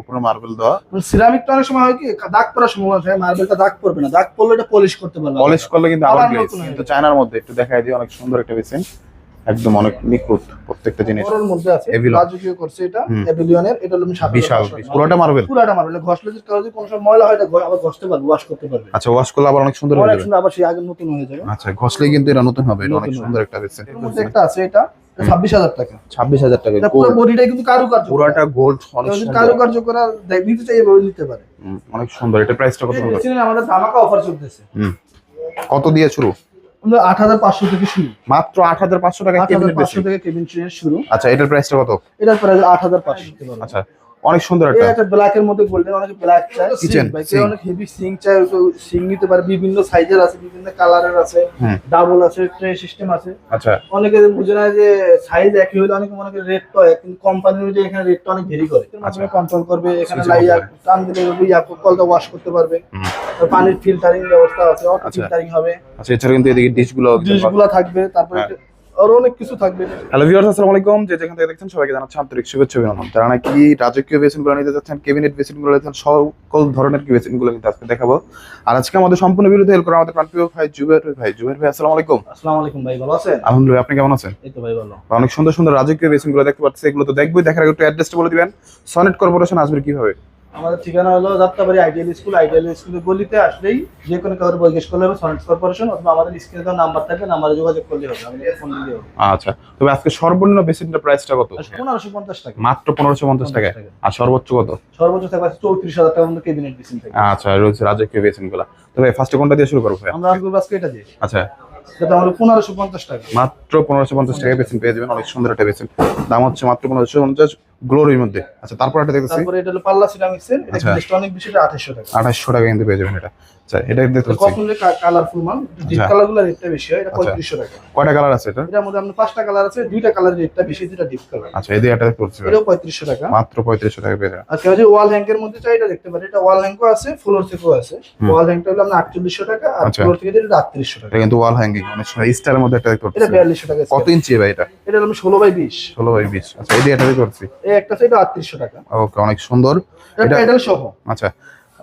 উপরে মার্বেল দেওয়া। সিরামিকটা অনেক সময় হয় কি দাগ পড়ার সম্ভাবনা থাকে মার্বেলটা দাগ পড়বে না। দাগ পড়লে এটা পলিশ করতে পারবে পলিশ করলে কিন্তু আবার গ্লেজ কিন্তু চায়নার মধ্যে একটু দেখাই দিই অনেক সুন্দর একটা বেসিন একদম অনেক নিখুঁত প্রত্যেকটা জিনিস। বড়র মধ্যে আছে। রাজকীয় করছে এটা। এভিলিয়নের এটা হলো বিশাল। পুরোটা মার্বেল পুরাটা মার্বেল ঘষলে যদি কারও যদি কোনো সময় ময়লা হয় এটা আবার ঘষতে পারবে ওয়াশ করতে পারবে। আচ্ছা ওয়াশ করলে আবার অনেক সুন্দর হয়ে অনেক সুন্দর আবার সেই আগের নতুন হয়ে যাবে। আচ্ছা ঘষলেই কিন্তু এটা নতুন হবে। এটা অনেক সুন্দর একটা বেসিন এর মধ্যে একটা আছে এটা। ছাব্বিশ হাজার টাকা। ছাব্বিশ হাজার টাকা পুরো বডিটাই কিন্তু কারুকার্য পুরাটা গোল্ড অনেক কারুকার্য করা নিতে চাই এভাবে নিতে পারে। অনেক সুন্দর। এটা প্রাইসটা কত আমাদের ধামাকা অফার চলতেছে। হুম। কত দিয়ে শুরু? আট হাজার পাঁচশো থেকে শুরু। মাত্র আট হাজার পাঁচশো টাকা পাঁচশো থেকে কেবিন শুরু। আচ্ছা এটার প্রাইসটা কত? এটার প্রাইস আট হাজার পাঁচশো। আচ্ছা অনেক সুন্দর একটা। একটা ব্ল্যাক এর মধ্যে গোল্ডেন অনেকে ব্ল্যাক সিং ভাই অনেক হেভি সিং চায় সিং নিতে পারে বিভিন্ন সাইজের আছে বিভিন্ন কালারের আছে ডাবল আছে ট্রে সিস্টেম আছে। আচ্ছা। অনেকে বুঝে না যে সাইজ একই হলে অনেকে মনে করে রেটটা এক কিন্তু কোম্পানি অনুযায়ী এখানে রেটটা অনেক ভেরি করে। আচ্ছা। কন্ট্রোল করবে এখানে লাইয়া টান দিলে ইয়া কলটা ওয়াশ করতে পারবে। পানির ফিল্টারিং ব্যবস্থা আছে অটো আচ্ছা। ফিল্টারিং হবে। আচ্ছা এছাড়া কিন্তু এদিকে ডিশগুলো ডিশগুলো থাকবে তারপরে হ্যাঁ। আরও অনেক কিছু থাকবে। হ্যালো ভিউয়ার্স আসসালামু আলাইকুম। যে যেখান থেকে দেখছেন সবাইকে জানাচ্ছি আন্তরিক শুভেচ্ছা অভিনন্দন। যারা নাকি রাজকীয় বেসিনগুলো নিতে যাচ্ছেন ক্যাবিনেট বেসিনগুলো নিতে চাচ্ছেন, সকল ধরনের কি বেসিনগুলো কিন্তু আজকে দেখাবো। আর আজকে আমাদের সম্পূর্ণ বিরুদ্ধে হেল্প করে আমাদের প্রাণপ্রিয় ভাই জুবের ভাই। জুবের ভাই আসসালামু আলাইকুম। আসসালামু আলাইকুম ভাই ভালো আছেন? আলহামদুলিল্লাহ আপনি কেমন আছেন? এই তো ভাই ভালো। অনেক সুন্দর সুন্দর রাজকীয় বেসিনগুলো দেখতে পাচ্ছি এগুলো তো দেখবোই দেখার আগে একটু অ্যাড্রেসটা বলে দিবেন। সনেট কর্পোরেশন আসবে কীভাবে? আমাদের ঠিকানা হলো যাত্রাবাড়ি আইডিয়াল স্কুল আইডিয়াল স্কুলের গলিতে আসলেই যে কোনো কারোর জিজ্ঞেস করলে হবে কর্পোরেশন অথবা আমাদের স্ক্রিনে দেওয়া নাম্বার থাকবে নাম্বারে যোগাযোগ করলে হবে। ফোন দিলে হবে আচ্ছা তবে আজকে সর্বনিম্ন বেসিনটার প্রাইসটা কত? পনেরোশো পঞ্চাশ টাকা। মাত্র পনেরোশো পঞ্চাশ টাকা। আর সর্বোচ্চ কত? সর্বোচ্চ থাকবে চৌত্রিশ হাজার টাকা মধ্যে কেবিনেট বিসিন থাকে। আচ্ছা রয়েছে রাজকীয় বেসিনগুলো তবে ফার্স্টে কোনটা দিয়ে শুরু করব ভাই আমরা আজকে আজকে এটা দিই আচ্ছা। সেটা হলো পনেরোশো পঞ্চাশ টাকা। মাত্র পনেরোশো পঞ্চাশ টাকায় বেসিন পেয়ে যাবেন। অনেক সুন্দর একটা বেসিন দাম হচ্ছে মাত্র পনেরোশো পঞ্চাশ। গ্লোরির মধ্যে। আচ্ছা তারপর একটা দেখতেছি। তারপরে এটা হলো পাল্লা সিরামিক্সের এটা আচ্ছা। জিনিসটা অনেক বেশি এটা আঠাশশো টাকা। আঠাশশো টাকা কিন্তু পেয়ে যাবেন এটা। আচ্ছা এটা দেখতে পাচ্ছি। কখনো কালারফুল মাল। ডিপ আচ্ছা। কালারগুলো রেটটা বেশি হয় এটা আচ্ছা। পঁয়ত্রিশশো টাকা। কয়টা কালার আছে এটা? এটার মধ্যে আপনার পাঁচটা কালার আছে দুইটা কালার রেটটা বেশি দুটা ডিপ কালার আচ্ছা এদিকে একটা দেখতে পাচ্ছি। এটাও পঁয়ত্রিশশো টাকা। মাত্র পঁয়ত্রিশশো টাকা পেয়ে যাবেন। আর কেউ ওয়াল হ্যাঙ্কের মধ্যে চাই এটা দেখতে পারে। এটা ওয়াল হ্যাঙ্কও আছে ফ্লোর থেকেও আছে। ওয়াল হ্যাঙ্কটা হলো আপনার আটচল্লিশশো টাকা আর আচ্ছা। ফ্লোর থেকে দিলে এটা আটত্রিশশো টাকা। কিন্তু ওয়াল হ্যাঙ্গিং অনেক সময় স্টারের মধ্যে একটা দেখতে এটা পাচ্ছি। বিয়াল্লিশশো টাকা কত ইঞ্চি ভাই এটা? এটা হলো ষোলো বাই বিশ। ষোলো বাই বিশ। আচ্ছা এদিকে একটা দেখতে পাচ্ছি। এই একটা এটা টাকা। ওকে অনেক সুন্দর। এটা এটা প্যাডেল সহ। আচ্ছা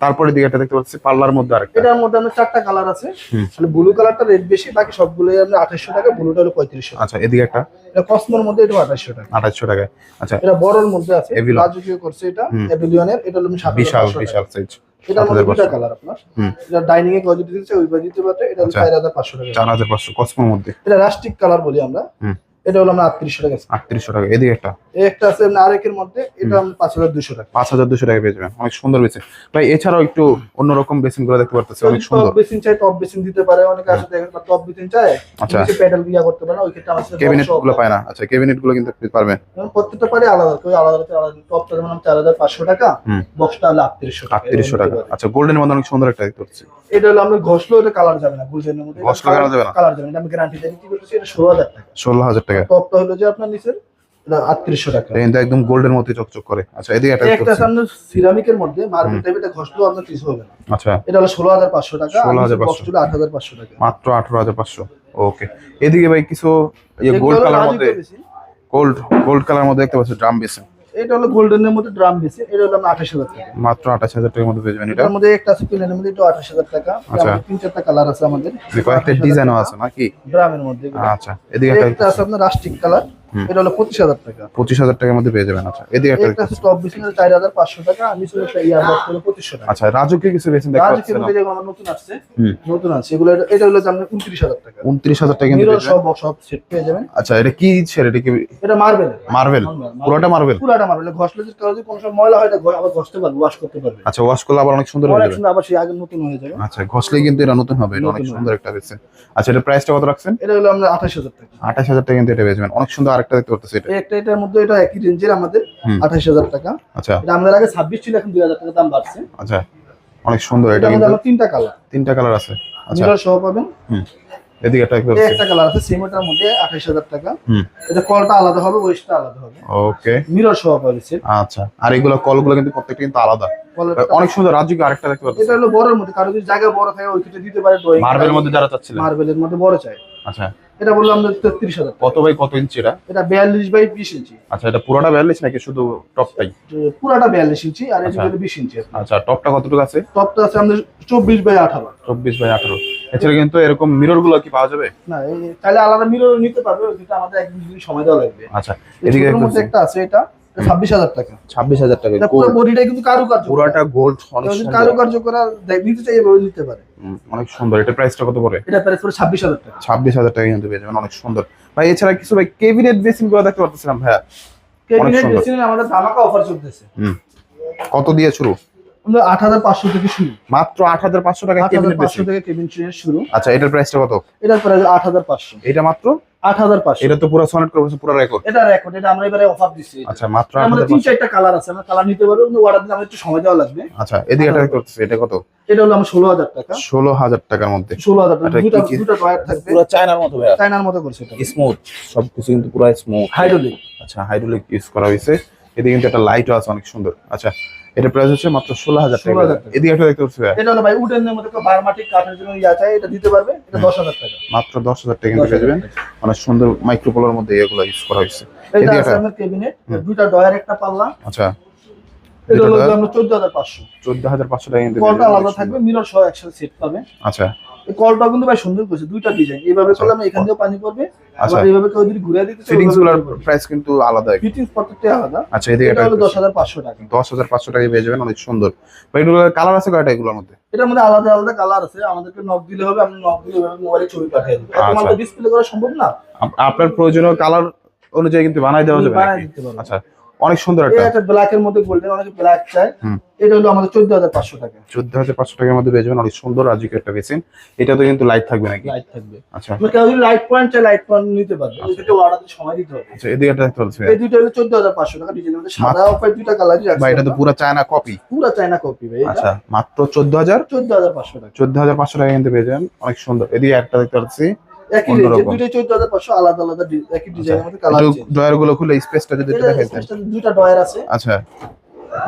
তারপরে দেখতে পাচ্ছি পার্লার মধ্যে আরেকটা। এটার মধ্যে চারটা কালার আছে। মানে ব্লু কালারটা রেট বেশি বাকি সবগুলোই আপনার আঠাশশো টাকা ব্লুটা হলো পঁয়ত্রিশশো আচ্ছা এদিকে একটা? এটা কসমোর মধ্যে এটা টাকা। আঠাশশো টাকায়। আচ্ছা। এটা বড়র মধ্যে আছে। রাজকীয় করছে এটা। এভিলিয়নের এটা হলো বিশাল বিশাল সাইজ দুটা 7500 কালার আপনার। হুম। এটা ডাইনিং এ দিতে ওই পারে এটা আচ্ছা। চার হাজার পাঁচশো টাকা। চার হাজার পাঁচশো কসমোর মধ্যে। এটা রাস্টিক কালার বলি আমরা। হুম। এটা হলো আমরা আটত্রিশশো টাকা আটত্রিশশো টাকা এদিকে একটা। একটা আছে আপনার আরেকের মধ্যে এটা পাঁচ হাজার দুশো টাকা। পাঁচ হাজার দুশো টাকা পেয়ে যাবেন। অনেক সুন্দর বেসিন ভাই এছাড়াও একটু অন্যরকম বেসিনগুলো দেখতে পারতেছি অনেক সুন্দর। বেসিন চাই টপ বেসিন দিতে পারে অনেকে আছে দেখেন টপ বেসিন চাই আচ্ছা। প্যাডেল ইয়া করতে পারে ওই ক্ষেত্রে সাথে ক্যাবিনেটগুলো পায় না। আচ্ছা ক্যাবিনেটগুলো কিন্তু আপনি পারবেন। যেমন প্রত্যেকটা পারে আলাদা কেউ আলাদা আলাদা টপটা যেমন চার হাজার পাঁচশো টাকা। বক্সটা হলো আটত্রিশশো টাকা আটত্রিশশো টাকা। আচ্ছা গোল্ডেন মধ্যে অনেক সুন্দর একটা দেখতে পাচ্ছি। এটা হলো আমরা ঘষলেও এটা কালার যাবে না গুলজেনের মধ্যে। ঘষলে colour যাবে না? কালার যাবে না আমি গ্যারান্টি দিই কি করতেছি এটা ষোলো হাজার টাকা। ষোলো হাজার টাকা। টপটা হলো যে আপনার নিচের এটা আটত্রিশশো টাকা। এটা একদম গোল্ডের চকচক করে। আচ্ছা এদিকে একটা। আপনার সিরামিকের মধ্যে মার্বেল টাইপ এটা ঘষলেও আপনার কিছু হবে না। আচ্ছা। এটা হলো ষোলো হাজার পাঁচশো টাকা। 16,500 বক্সটা আট হাজার পাঁচশো টাকা। মাত্র আঠারো হাজার পাঁচশো। ওকে এদিকে ভাই কিছু গোল্ড কালার মধ্যে গোল্ড গোল্ড কালার মধ্যে দেখতে পাচ্ছি ড্রাম বেসিন এটা হলো গোল্ডেনের মধ্যে ড্রাম বেশি এটা হলো আপনার আঠাশ হাজার টাকা। মাত্র আঠাশ হাজার টাকার মধ্যে পেয়ে যাবেন এটা? মধ্যে একটা আছে প্লেনের মধ্যে এটা আঠাশ হাজার টাকা। আচ্ছা। তিন চারটা কালার আছে আমাদের। কয়েকটা ডিজাইনও আছে নাকি? ড্রামের মধ্যে আচ্ছা এদিকে একটা একটা আছে আপনার রাস্টিক কালার। এটা হলো পঁচিশ হাজার টাকা। পঁচিশ হাজার টাকার মধ্যে পেয়ে যাবেন আচ্ছা। এদিকে একটা একটা আছে টপ বেসিন চার হাজার পাঁচশো টাকা আর নিচে ইয়ার বক্স হলো পঁচিশশো টাকা। আচ্ছা রাজকীয় কিছু দেখতে যেগুলো আমার নতুন আসছে নতুন আছে এগুলো এটা- হলো আপনার উনত্রিশ হাজার টাকা। উনত্রিশ হাজার টাকা কিন্তু। সব সব সেট পেয়ে যাবেন। আচ্ছা এটা কি এটা কি এটা মার্বেল মার্বেল পুরোটা মার্বেল পুরাটা মার্বেল ঘষলে যদি কারও যদি কোনো সময় ময়লা হয় এটা আবার ঘষতে পারবে ওয়াশ করতে পারবে। আচ্ছা ওয়াশ করলে আবার অনেক সুন্দর হয়ে যাবে। আবার সেই আগের নতুন হয়ে যাবে। আচ্ছা ঘষলেই কিন্তু এটা নতুন হবে এটা অনেক সুন্দর একটা বেসিন আচ্ছা এটা প্রাইসটা কত রাখছেন? এটা হলো আমরা আঠাশ হাজার টাকা। আঠাশ হাজার টাকা কিন্তু এটা পেয়ে যাবেন অনেক সুন্দর আরেকটা দেখতে পাচ্ছি এটা। একটা এটার মধ্যে এটা একই রেঞ্জের আমাদের হুম। আঠাশ হাজার টাকা। আচ্ছা। এটা আমাদের আগে ছাব্বিশ ছিল এখন দুই হাজার টাকা দাম বাড়ছে। আচ্ছা অনেক সুন্দর এটা কিন্তু। তিনটা কালার। তিনটা কালার আছে। আচ্ছা। মিরর সহ পাবেন। এদিকে একটা দেখতে একটা কালার আছে সিমেন্টের মধ্যে আঠাশ হাজার টাকা। হুম। এটা কলটা আলাদা হবে ওয়েস্টটা আলাদা হবে। ওকে। মিরর সহ পাবে আচ্ছা। আর এগুলো কলগুলো কিন্তু প্রত্যেকটা কিন্তু আলাদা। অনেক সুন্দর। রাজকীয় আরেকটা দেখতে পাচ্ছি এটা হলো বড়ের মধ্যে। কারও যদি জায়গা বড় থাকে ওই ক্ষেত্রে দিতে পারে ড্রয়িং মার্বেলের মধ্যে যারা চাচ্ছিলেন। মার্বেলের মধ্যে বড় চাই। আচ্ছা। এটা বললাম যে তেত্রিশ হাজার কত বাই কত ইঞ্চি এটা? এটা বিয়াল্লিশ বাই বিশ ইঞ্চি। আচ্ছা এটা পুরোটা বিয়াল্লিশ নাকি শুধু টপটাই? পুরোটা বিয়াল্লিশ ইঞ্চি আর এটা আচ্ছা। বিশ ইঞ্চি আচ্ছা টপটা কতটুকু আছে? টপটা আছে আমাদের চব্বিশ বাই আঠারো। চব্বিশ বাই আঠারো। এছাড়া কিন্তু এরকম মিররগুলো কি পাওয়া যাবে? না এই তাহলে আলাদা মিরর নিতে পারবে যেটা আমাদের এক দিন সময় দেওয়া লাগবে। আচ্ছা এদিকে একটা আছে এটা। ছাব্বিশ হাজার টাকা। ছাব্বিশ হাজার টাকা এটা পুরো বডিটা কিন্তু কারুকার্য। পুরাটা গোল্ড অনেক কারুকার্য করা নিতে চাই এভাবে নিতে পারে। অনেক সুন্দর। এটা প্রাইসটা কত পড়ে? এটা প্রাইস পড়ে ছাব্বিশ হাজার টাকা। ছাব্বিশ হাজার টাকা কিন্তু পেয়ে যাবেন অনেক সুন্দর। ভাই এছাড়া কিছু ভাই কেবিনেট বেসিনগুলো দেখতে পাচ্ছিলাম ভাইয়া কেবিনেট সুন্দর। আমাদের ধামাকা অফার চলতেছে। কত দিয়ে শুরু? আট হাজার পাঁচশো থেকে শুরু। মাত্র আট হাজার পাঁচশো টাকা পাঁচশো থেকে কেবিন শুরু। আচ্ছা এটার প্রাইসটা কত? এটার প্রাইস আট হাজার পাঁচশো। এটা মাত্র? আট হাজার পাঁচশো। এটা তো পুরো সনেট করব পুরো রেকর্ড এটা রেকর্ড এটা আমরা এবারে অফার দিচ্ছি আচ্ছা মাত্র আমাদের তিন চারটা কালার আছে আমরা কালার নিতে পারব কিন্তু অর্ডার দিলে আমাদের একটু সময় দেওয়া লাগবে। আচ্ছা এদিকে এটা কত? এটা হলো আমার ষোলো হাজার টাকা। ষোলো হাজার টাকার মধ্যে। ষোলো হাজার টাকা দুটা? দুটা থাকবে। পুরো চায়নার মতো চাইনার মতো করছে এটা। স্মুথ সবকিছু কিন্তু পুরো স্মুথ হাইড্রোলিক আচ্ছা হাইড্রোলিক ইউজ করা হয়েছে। এদিকে কিন্তু একটা লাইটও আছে অনেক সুন্দর। আচ্ছা এটা প্রাইস হচ্ছে মাত্র ষোলো হাজার টাকা। এদিকে একটা দেখতে পাচ্ছি এটা হলো ভাই উডেনের মধ্যে বারমাটিক কাঠের জন্য ইয়া চাই এটা দিতে পারবে এটা দশ হাজার টাকা। মাত্র দশ হাজার টাকা পেয়ে যাবেন অনেক সুন্দর মাইক্রোপোলার মধ্যে এগুলো ইউজ করা হয়েছে। এটা আছে আমার কেবিনেট দুটা ডয়ার একটা পাল্লা। আচ্ছা। এটা হলো আমরা চোদ্দ হাজার পাঁচশো। চোদ্দ হাজার পাঁচশো টাকা কিন্তু আলাদা থাকবে। মিরর সহ একসাথে সেট পাবে। আচ্ছা। এই কলটাও কিন্তু ভাই সুন্দর করেছে দুইটা ডিজাইন এইভাবে করলে আমরা এখান দিয়ে পানি পড়বে আচ্ছা। আবার এইভাবে কেউ যদি ঘুরে দিতে ফিটিংসগুলোর প্রাইস কিন্তু আলাদা। ফিটিংস প্রত্যেকটা আলাদা। আচ্ছা এদিকে এটা হলো দশ হাজার পাঁচশো টাকা। দশ হাজার পাঁচশো টাকা পেয়ে যাবেন অনেক সুন্দর। ভাই এগুলো কালার আছে কয়টা এগুলোর মধ্যে? এটার মধ্যে আলাদা আলাদা কালার আছে। আমাদেরকে নক দিলে হবে আমরা নক দিলে মোবাইলে ছবি পাঠিয়ে দেবো। আচ্ছা। তোমাদের ডিসপ্লে করা সম্ভব না? আপনার প্রয়োজনীয় কালার অনুযায়ী কিন্তু বানাই দেওয়া যাবে আচ্ছা। অনেক সুন্দর একটা। ব্ল্যাক এর মধ্যে গোল্ডেন অনেকে ব্ল্যাক চায়। এটা হলো আমাদের চোদ্দ হাজার পাঁচশো টাকা। চোদ্দ হাজার পাঁচশো টাকার মধ্যে পেয়ে যাবেন অনেক সুন্দর রাজিক একটা বেসিন এটাতে কিন্তু লাইট থাকবে নাকি? লাইট থাকবে। আচ্ছা। আমরা কেউ যদি লাইট পয়েন্ট চাই লাইট পয়েন্ট নিতে পারবে। ক্ষেত্রে অর্ডার সময় দিতে হবে। আচ্ছা এদিকে একটা পাচ্ছি এই দুইটা হলো চোদ্দ হাজার পাঁচশো টাকা। ডিজাইনের মধ্যে সাদা অফার দুইটা কালারই ভাই এটা তো পুরো চায়না কপি পুরো চায়না কপি ভাই। আচ্ছা মাত্র চোদ্দ হাজার? চোদ্দ হাজার পাঁচশো টাকা। চোদ্দ হাজার পাঁচশো টাকা কিন্তু পেয়ে যাবেন। অনেক সুন্দর। এদিকে একটা দেখতে পাচ্ছি। একই রেঞ্জে দুইটাই আলাদা আলাদা একই ডিজাইনের মধ্যে কালার ড্রয়ারগুলো খুলে স্পেসটা যদি একটু দেখাই দুইটা ডয়ার আছে। আচ্ছা।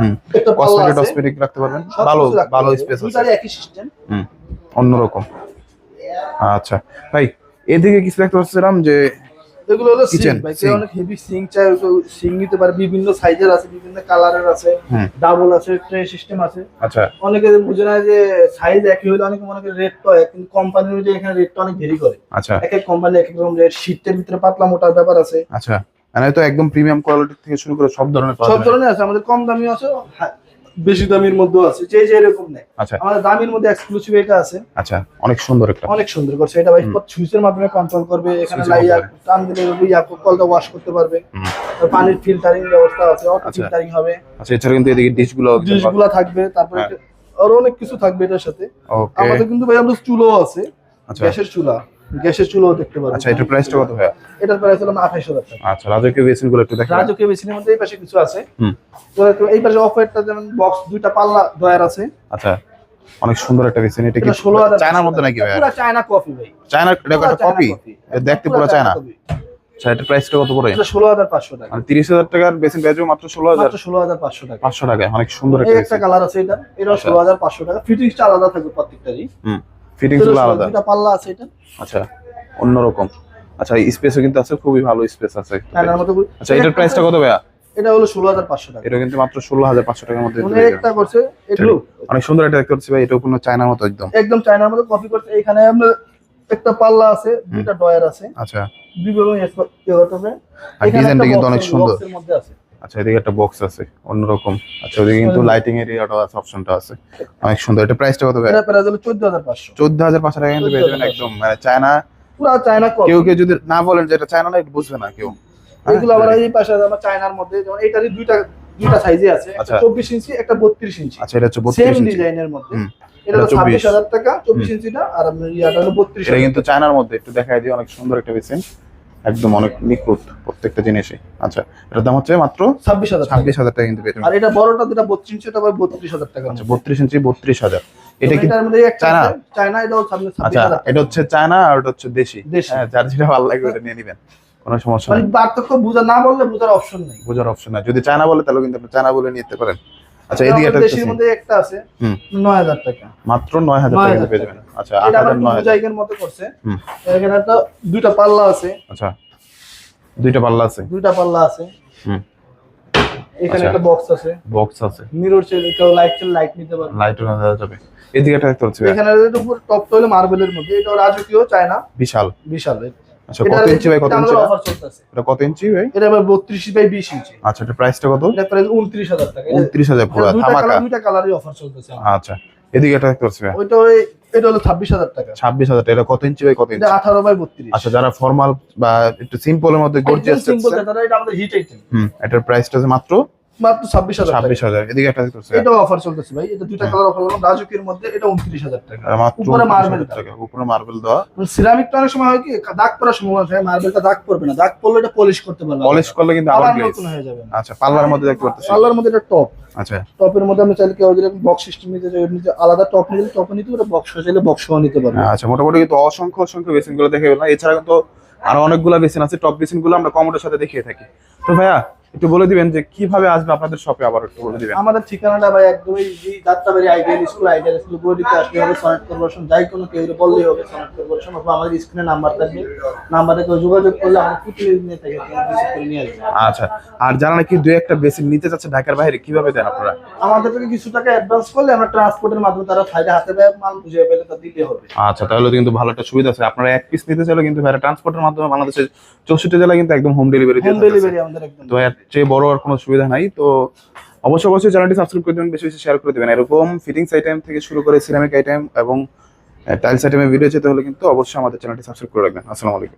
হুম। পাল্লা কসমেটিক রাখতে পারবেন। ভালো ভালো স্পেস আছে। দুইটারই একই সিস্টেম হুম। অন্যরকম। আচ্ছা। ভাই এদিকে কিছু দেখতে পাচ্ছিলাম যে এগুলো হলো সিঙ্ক ভাই কেউ অনেক হেভি সিঙ্ক চাই সিঙ্ক নিতে পারে বিভিন্ন সাইজের আছে বিভিন্ন কালারের আছে ডাবল আছে ট্রে সিস্টেম আছে। আচ্ছা। অনেকে বুঝে না যে সাইজ একই হলে অনেকে মনে করে রেটটা এক কিন্তু কোম্পানি অনুযায়ী এখানে রেটটা অনেক ভেরি করে। আচ্ছা। এক এক কোম্পানি এক এক রকম রেট শীতের ভিতরে পাতলা মোটার ব্যাপার আছে। আচ্ছা। মানে তো একদম প্রিমিয়াম কোয়ালিটি থেকে শুরু করে সব ধরনের সব ধরনের আছে আমাদের কম দামি আছে বেশি দামির মধ্যেও আছে যে যে এরকম নেই। আচ্ছা। আমাদের দামির মধ্যে এক্সক্লুসিভ এটা আছে। আচ্ছা অনেক সুন্দর একটা। অনেক সুন্দর করছে। এটা ভাই সুইচের মাধ্যমে কন্ট্রোল করবে এখানে লাইয়া টান দিলে ইয়া কলটা ওয়াশ করতে পারবে। পানির ফিল্টারিং ব্যবস্থা আছে অটো আচ্ছা। ফিল্টারিং হবে। আচ্ছা এছাড়া কিন্তু এদিকে ডিশগুলো ডিশগুলা থাকবে তারপরে হ্যাঁ। আরও অনেক কিছু থাকবে এটার সাথে। আমাদের কিন্তু ভাই আমাদের চুলো আছে আচ্ছা। গ্যাসের চুলা। গ্যাসের চুলো দেখতে পারবেন আচ্ছা এটার প্রাইসটা কত ভাইয়া? এটার প্রাইস হলো আঠাশ হাজার টাকা। আচ্ছা রাজকীয় বেসিনগুলো একটু দেখেন রাজকীয় বেসিনের মধ্যে এই পাশে কিছু আছে। হুম। তো এই পাশে অফারটা যেমন বক্স দুইটা পাল্লা ডয়ার আছে। আচ্ছা অনেক সুন্দর একটা বেসিন। এটা কি এটা চায়নার মধ্যে নাকি ভাইয়া? পুরো চায়না কফি ভাই। চায়না এটা একটা কপি দেখতে পুরো চায়না। আচ্ছা এটার প্রাইসটা কত পড়ে এটা ষোলো হাজার পাঁচশো টাকা। মানে তিরিশ হাজার টাকার বেসিন পেয়ে মাত্র ষোলো হাজার। মাত্র ষোলো হাজার পাঁচশো টাকা। পাঁচশো টাকায় অনেক সুন্দর একটা একটা কালার আছে এটা। এটা আচ্ছা। ষোলো হাজার পাঁচশো টাকা। ফিটিংসটা আলাদা থাকবে প্রত্যেকটারই। হুম। ফিটিংসগুলো আলাদা? দুটা পাল্লা আছে এটা। আচ্ছা অন্যরকম। আচ্ছা স্পেসও কিন্তু আছে খুবই ভালো স্পেস আছে আচ্ছা এটার প্রাইসটা কত ভাইয়া? এটা হলো ষোলো হাজার পাঁচশো টাকা। এটা কিন্তু মাত্র ষোলো হাজার পাঁচশো টাকার মধ্যে মানে একটা করছে এগুলো অনেক সুন্দর একটা দেখতে পাচ্ছি ভাই এটাও কোনো চায়নার মতো একদম। একদম চায়নার মতো কপি করছে। এখানে আমরা একটা পাল্লা আছে দুইটা ডয়ার আছে। আচ্ছা। দুই বেলুন ইয়ে করতে হবে। আর ডিজাইনটা কিন্তু অনেক সুন্দর। এর মধ্যে আছে। আচ্ছা এদিকে একটা বক্স আছে অন্যরকম। আচ্ছা ওদিকে কিন্তু। লাইটিং এরিয়াটাও আছে অপশনটা আছে। অনেক সুন্দর এটা প্রাইসটা কত ভাই? এটা প্রাইস হলো চোদ্দ হাজার পাঁচশো। চোদ্দ হাজার পাঁচশো টাকা কিন্তু পেয়ে যাবেন একদম মানে চায়না পুরো চায়না কপি কেউ কেউ যদি না বলেন যে এটা চায়না না এটা বুঝবে না কেউ এগুলো আবার এই পাশে আছে আমার চায়নার মধ্যে যেমন এটারই দুইটা দুইটা সাইজে আছে। একটা আচ্ছা। চব্বিশ ইঞ্চি একটা বত্রিশ ইঞ্চি। আচ্ছা এটা হচ্ছে সেম বত্রিশ ইঞ্চি। ডিজাইনের মধ্যে। এটা হলো এটা 24 ছাব্বিশ হাজার টাকা চব্বিশ ইঞ্চিটা আর ইয়াটা হলো বত্রিশ এটা কিন্তু চায়নার মধ্যে একটু দেখাই দিই অনেক সুন্দর একটা বেসিন একদম অনেক নিখুঁত প্রত্যেকটা জিনিসই। আচ্ছা এটার দাম হচ্ছে মাত্র ছাব্বিশ হাজার ছাব্বিশ হাজার টাকা কিন্তু পেয়ে আর এটা বড়টা যেটা বত্রিশ ইঞ্চি এটা বত্রিশ হাজার টাকা। আচ্ছা বত্রিশ ইঞ্চি বত্রিশ হাজার। এটা কি এটার মধ্যে একটা চায়না? চায়না এটাও ছাব্বিশ ছাব্বিশ আচ্ছা এটা হচ্ছে চায়না আর ওটা হচ্ছে দেশি। দেশি। হ্যাঁ যার যেটা ভালো লাগবে ওটা নিয়ে নিবেন। কোনো সমস্যা মানে নেই। পার্থক্য বুঝা না বললে বুঝার অপশন নেই। বোঝার অপশন নাই। যদি চায়না বলে তাহলে কিন্তু আপনি চায়না বলে নিতে পারেন। আচ্ছা এদিকে একটা দেশের মধ্যে একটা আছে হুম। নয় হাজার টাকা। মাত্র 9,000 টাকা পেয়ে যাবেন। আচ্ছা মতো করছে। এখানে একটা দুইটা পাল্লা আছে। আচ্ছা দুইটা পাল্লা আছে। দুইটা পাল্লা আছে। হুম। এখানে আচ্ছা। একটা বক্স আছে। বক্স আছে। মিরর চাইলে কেউ লাইট চাইলে লাইট নিতে পারবে। লাইট যাবে। এদিকে একটা দেখতে পাচ্ছি ভাই। এখানে উপর টপটা হলো মার্বেলের মধ্যে। এটা রাজকীয় চায় না বিশাল। বিশাল। আচ্ছা কত ইঞ্চি ভাই? কত ইঞ্চি? এটা কত ইঞ্চি ভাই? এটা আবার বত্রিশ বাই বিশ ইঞ্চি। আচ্ছা এটা প্রাইসটা কত? এটা প্রাইস উনত্রিশ হাজার টাকা। এটা- উনত্রিশ হাজার পুরো এটা দুইটা ধামাকা। দুইটা কালারই অফার চলতেছে আচ্ছা এদিকে একটা দেখতে পাচ্ছি ভাই। ওইটা ওই- এটা হলো ছাব্বিশ হাজার টাকা। ছাব্বিশ হাজার এটা কত ইঞ্চি ভাই কত এটা ইঞ্চি? আঠারো বাই বত্রিশ। আচ্ছা যারা ফর্মাল বা একটু সিম্পলের মধ্যে গর্জিয়াস সিম্পল তারা এটা আমাদের হিট আইটেম হুম এটার প্রাইসটা মাত্র মাত্র ছাব্বিশ হাজার ছাব্বিশ হাজার। এদিকে একটা দেখতে এটা অফার চলতেছে ভাই। এটা দুইটা কালার অফার করলাম রাজুকির মধ্যে এটা উনত্রিশ হাজার টাকা। উপরে মার্বেল টাকা। উপরে মার্বেল দেওয়া। সিরামিকটা অনেক সময় হয় কি দাগ পড়ার সময় হয় মার্বেলটা দাগ পড়বে না। দাগ পড়লে এটা পলিশ করতে পারবে পলিশ করলে কিন্তু আবার আবার নতুন হয়ে যাবে আচ্ছা মধ্যে দেখতে পাচ্ছি। পাল্লার মধ্যে এটা টপ আচ্ছা। টপের মধ্যে আমরা চাইলে কেউ যদি বক্স সিস্টেম নিতে চাই ওর আলাদা টপ টপ নিতে পারে বক্স চাইলে বক্সও নিতে পারবে আচ্ছা মোটামুটি কিন্তু অসংখ্য অসংখ্য বেসিনগুলো দেখে এছাড়া কিন্তু আরও অনেকগুলো বেসিন আছে। টপ বেসিনগুলো আমরা কমোডের সাথে দেখিয়ে থাকি। তো ভাইয়া একটু বলে দিবেন যে কীভাবে আসবে আপনাদের শপে আবার একটু বলে দিবেন। আমাদের ঠিকানাটা ভাই একদমই যে Jatrabari ideal school ideal school বইটিতে আসলে হবে সনেট কর্পোরেশন যাই কোনো কেউ বললেই হবে সনেট কর্পোরেশন অথবা আমাদের স্ক্রিনে নাম্বার থাকবে। নাম্বারে কেউ যোগাযোগ করলে আমরা প্রতিনিধি থেকে রিসিভ করে নিয়ে আসব। আচ্ছা আর যারা নাকি দুই একটা বেসিন নিতে চাচ্ছে ঢাকার বাইরে কীভাবে দেন আপনারা? আমাদের থেকে কিছু টাকা অ্যাডভান্স করলে আমরা ট্রান্সপোর্টের মাধ্যমে তারা সাইডে হাতে পায়ে মাল বুঝে পেলে তা দিতে হবে। আচ্ছা তাহলে কিন্তু ভালো একটা সুবিধা আছে। আপনারা এক পিস নিতে চাইলে কিন্তু ভাইরা ট্রান্সপোর্টের মাধ্যমে বাংলাদেশের চৌষট্টি জেলায় কিন্তু একদম হোম ডেলিভারি হোম ডেলিভারি আমাদের একদম। চেয়ে বড় আর কোনো সুবিধা নাই। তো অবশ্যই অবশ্যই চ্যানেলটি সাবস্ক্রাইব করে দেবেন, বেশি বেশি শেয়ার করে দেবেন। এরকম ফিটিংস আইটেম থেকে শুরু করে সিরামিক আইটেম এবং টাইলস আইটেমের ভিডিও যেতে হলে কিন্তু অবশ্যই আমাদের চ্যানেলটি সাবস্ক্রাইব করে রাখবেন। আসসালামু আলাইকুম।